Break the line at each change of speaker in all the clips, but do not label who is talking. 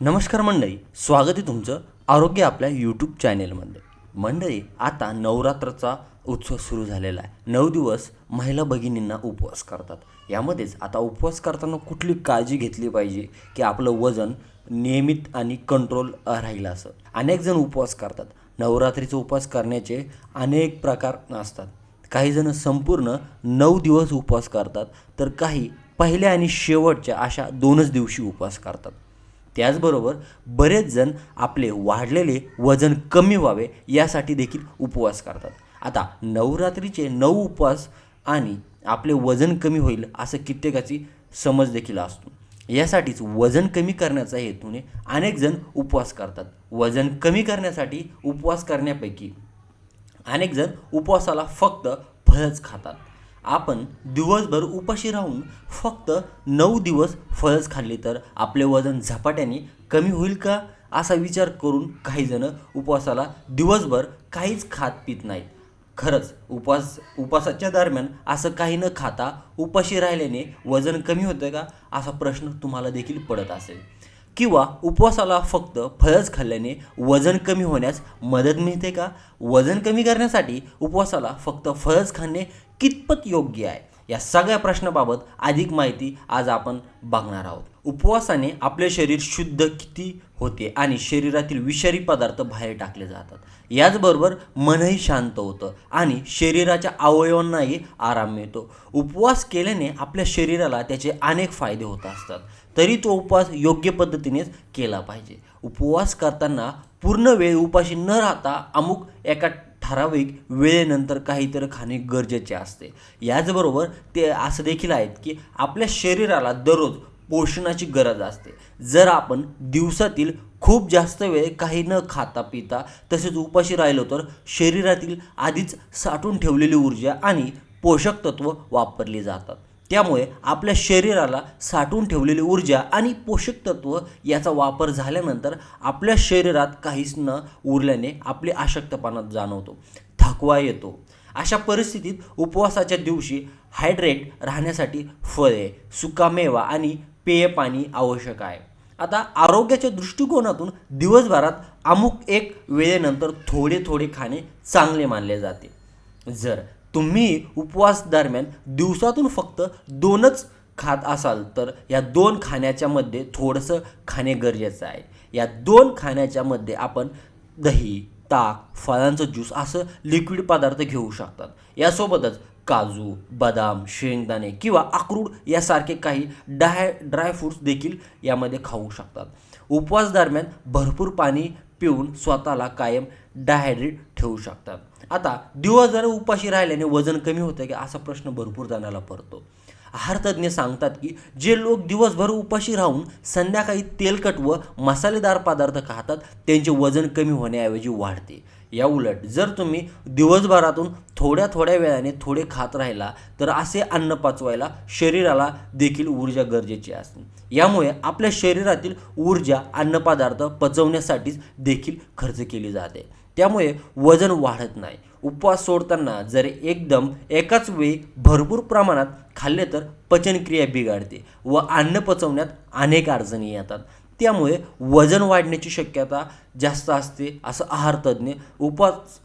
नमस्कार मंडळी स्वागत आहे तुमचं आरोग्य आपल्या यूट्यूब चॅनेलमध्ये मंडळी आता नवरात्राचा उत्सव सुरू झालेला आहे. नऊ दिवस महिला भगिनींना उपवास करतात. यामध्येच आता उपवास करताना कुठली काळजी घेतली पाहिजे की आपलं वजन नियमित आणि कंट्रोल राहिलं असं? अनेक जण उपवास करतात. नवरात्रीचा उपवास करण्याचे अनेक प्रकार असतात. काही जण संपूर्ण नऊ दिवस उपवास करतात तर काही पहिल्या आणि शेवटच्या अशा दोनच दिवशी उपवास करतात. त्याचबरोबर बरेच जण आपले वाढलेले वजन कमी व्हावे यासाठी देखील उपवास करतात. आता नवरात्रीचे नऊ उपवास आणि आपले वजन कमी होईल असं कित्येकाची समज देखील असतो. यासाठीच वजन कमी करण्याचा हेतूने अनेक जण उपवास करतात. वजन कमी करण्यासाठी उपवास करण्यापैकी अनेक जण उपवासाला फक्त फळच खातात. आपण दिवसभर उपाशी राहून फक्त नऊ दिवस फळच खाल्ली तर आपले वजन झपाट्याने कमी होईल का? असा विचार करून काहीजणं उपवासाला दिवसभर काहीच खात पित नाहीत. खरंच उपवास उपवासाच्या दरम्यान असं काही न खाता उपाशी राहिल्याने वजन कमी होतं का? असा प्रश्न तुम्हाला देखील पडत असेल. किंवा उपवासाला फक्त फळच खाल्ल्याने वजन कमी होण्यास मदत मिळते का? वजन कमी करण्यासाठी उपवासाला फक्त फळच खाणे कितपत योग्य आहे? या सगळ्या प्रश्नाबाबत अधिक माहिती आज आपण बघणार आहोत. उपवासाने आपले शरीर शुद्ध किती होते आणि शरीरातील विषारी पदार्थ बाहेर टाकले जातात. याचबरोबर मनही शांत होतं आणि शरीराच्या अवयवांनाही आराम मिळतो. उपवास केल्याने आपल्या शरीराला त्याचे अनेक फायदे होत असतात. तरी तो उपवास योग्य पद्धतीनेच केला पाहिजे. उपवास करताना पूर्ण वेळ उपाशी न राहता अमुक एका ठराविक वेळेनंतर काहीतरी खाणे गरजेचे असते. याचबरोबर ते असं देखील आहेत की आपल्या शरीराला दररोज पोषणाची गरज असते. जर आपण दिवसातील खूप जास्त वेळ काही न खाता पिता तसेच उपाशी राहिलो तर शरीरातील आधीच साठवून ठेवलेली ऊर्जा आणि पोषक तत्व वापरली जातात. त्यामुळे आपल्या शरीराला साठवून ठेवलेली ऊर्जा आणि पोषक तत्व याचा वापर झाल्यानंतर आपल्या शरीरात काहीच न उरल्याने आपली अशक्तपणा जाणवतो थकवा येतो. अशा परिस्थितीत उपवासाच्या दिवशी हायड्रेट राहण्यासाठी फळे सुकामेवा आणि पेय पाणी आवश्यक आहे. आता आरोग्याच्या दृष्टिकोनातून दिवसभरात अमुक एक वेळेनंतर थोडे थोडे खाणे चांगले मानले जाते. जर तुम्ही उपवास दरम्यान दिवसातून फक्त दोनच खात असाल तर या दोन खाण्याच्यामध्ये थोडंसं खाणे गरजेचं आहे. या दोन खाण्याच्यामध्ये आपण दही ताक फळांचं ज्यूस असं लिक्विड पदार्थ घेऊ शकतात. यासोबतच काजू बदाम शेंगदाणे किंवा अक्रूड यासारखे काही डाय ड्रायफ्रूट्स देखील यामध्ये खाऊ शकतात. उपवास दरम्यान भरपूर पाणी पिऊन स्वतःला कायम डायहायड्रेट ठेवू शकतात. आता दिवस जर उपाशी राहिल्याने वजन कमी होतं की? असा प्रश्न भरपूर जणाला पडतो. आहारतज्ञ सांगतात की जे लोक दिवसभर उपाशी राहून संध्याकाळी तेलकट व मसालेदार पदार्थ खातात त्यांचे वजन कमी होण्याऐवजी वाढते. या उलट जर तुम्ही दिवसभरातून थोड्या थोड्या वेळाने थोडे खात राहिला तर असे अन्न पचवायला शरीराला देखील ऊर्जा गरजेची असते. यामुळे आपल्या शरीरातील ऊर्जा अन्नपदार्थ पचवण्यासाठीच देखील खर्च केली जाते. त्यामुळे वजन वाढत नाही. उपवास सोडताना जर एकदम एकाच वेळी भरपूर प्रमाणात खाल्ले तर पचनक्रिया बिघडते व अन्न पचवण्यात अनेक अडचणी येतात. त्यामुळे वजन वाढण्याची शक्यता जास्त असते असं आहारतज्ञ उपवास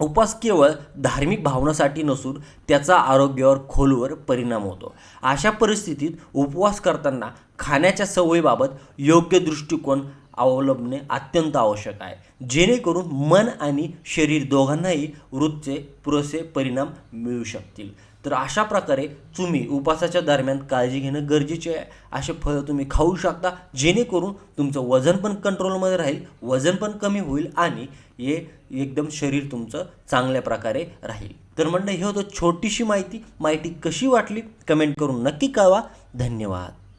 उपवास केवळ धार्मिक भावनासाठी नसून त्याचा आरोग्यावर खोलवर परिणाम होतो. अशा परिस्थितीत उपवास करताना खाण्याच्या सवयीबाबत योग्य दृष्टिकोन अवलंबणे अत्यंत आवश्यक आहे. जेणेकरून मन आणि शरीर दोघांनाही वृत्तचे पुरेसे परिणाम मिळू शकतील. तर अशा प्रकारे तुम्ही उपासाच्या दरम्यान काळजी घेणं गरजेचे आहे. असे फळं तुम्ही खाऊ शकता. जेणेकरून तुमचं वजन पण कंट्रोलमध्ये राहील वजन पण कमी होईल आणि हे एकदम शरीर तुमचं चांगल्या प्रकारे राहील. तर म्हणणं हे होतं छोटीशी माहिती. माहिती कशी वाटली? कमेंट करून नक्की कळवा. धन्यवाद.